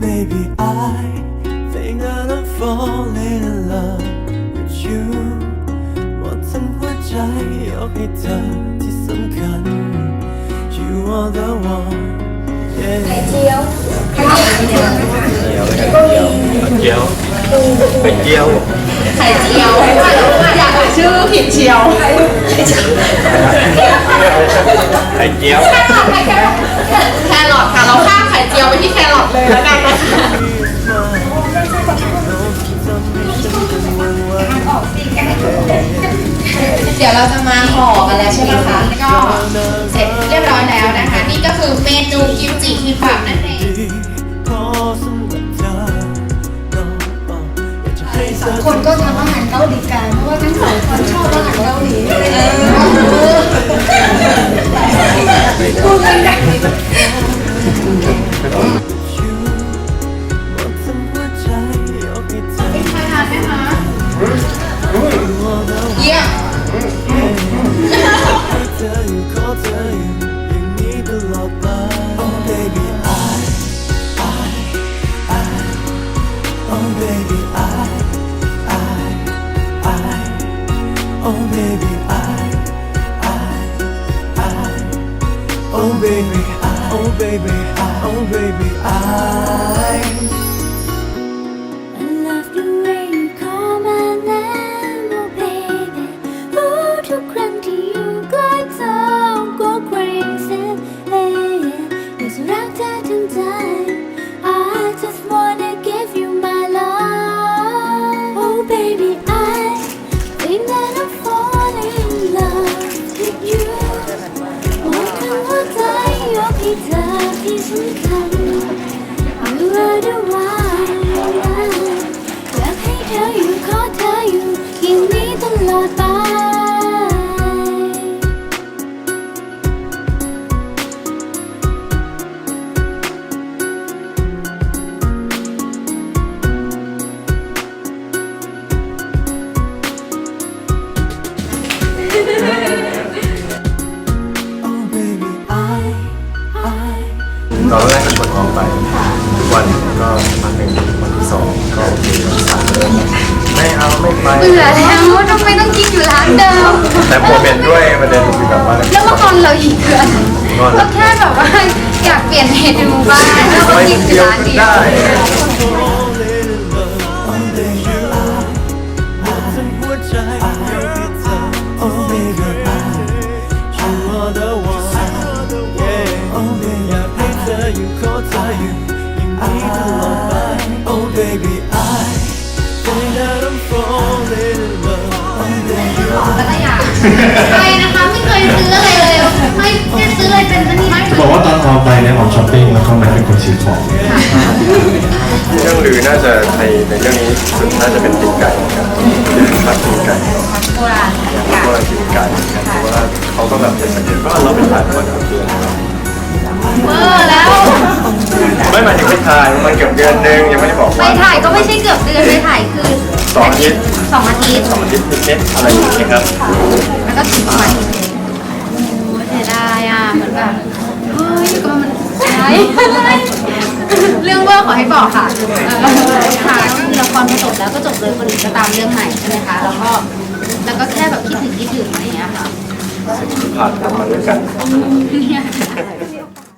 baby, I think that I'm falling in love with you หมดทั้งหัวใจยกให้เธอที่สำคัญ You are the one yeah. เจียวไข่เจียวไข่เจียวไข่เจียวอยากชื่อผิดเชียวไข่เจียวแครอทค่ะเราข้ามไข่เจียวไปที่แครอทเลยแล้วกัน ห่อกันแล้วใช่ไหมคะก็เสร็จเรียบร้อยแล้วนะคะ นี่ก็คือเมนูกิมจิคิมบับนั่นเองพอสำหรับเธอ No อยากจะให้เธอคนก็ทำอาหารเกาหลีกันเพราะว่าทั้งสองคนชอบอาหาร baby. Oh, I Oh baby. I Oh baby. I อยากให้เธออยู่ขอเธออยู่อย่างนี้ตลอดไป กก็ชวนออกไปวันก็วันหนึ่งวันที่สองก็โอเควันที่สามไม่เอาไม่ไปเบื่อแล้วทำไมต้องกินอยู่ร้านเดิมแต่ผมเป็นด้วยประเด็นคือแบบว่าแล้วมาตอนเราอีกคืออะไรเราแค่แบบว่าอยากเปลี่ยนเมนูบ้างแล้วก็ไม่กินอยู่เดียวร้านเดียว baby I Think that I'm falling in love Oh baby แต่ละอย่างไปนะคะไม่เคยซื้ออะไรเลยไม่ไม่ซื้ออะไรเป็นอันนี้ไม่จะบอกว่าตอนออกไปเนี่ยออกช้อปปิ้งแล้วก็แม่เป็นคนซื้อของเรื่องลือน่าจะในในเรื่องนี้สุดน่าจะเป็นตีนไก่ครับชอบตีนไก่โบราณเพราะว่าตีนไก่กันเพราะว่าเขาก็แบบเป็นสังเกตว่าเราเป็นถ่ายวันกับเดือนเบอร์แล้ว ไม่หมายถึงไม่ถ่ายมันเกือบเดือนนึงยังไม่ได้บอกไปว่าถ่ายก็ไม่ใช่เกือบเดือนไปถ่ายคือสองอาทิตย์สองอาทิตย์สองอาทิตย์นิดๆอะไรอย่างเงี้ยครับแล้วก็ถึงวันโอ้เสียดายอะเหมือนแบบเฮ้ยก็มันใช่เรื่องเบอร์ขอให้บอกค่ะเออค่ะก็คือละครมาจบแล้วก็จบเลยคนอื่นจะตามเรื่องใหม่ใช่ไหมคะแล้วก็แล้วก็แค่แบบคิดถึงคิดถึงอะไรอย่างเงี้ยค่ะ ผ่านกันมาด้วยกัน เนี่ย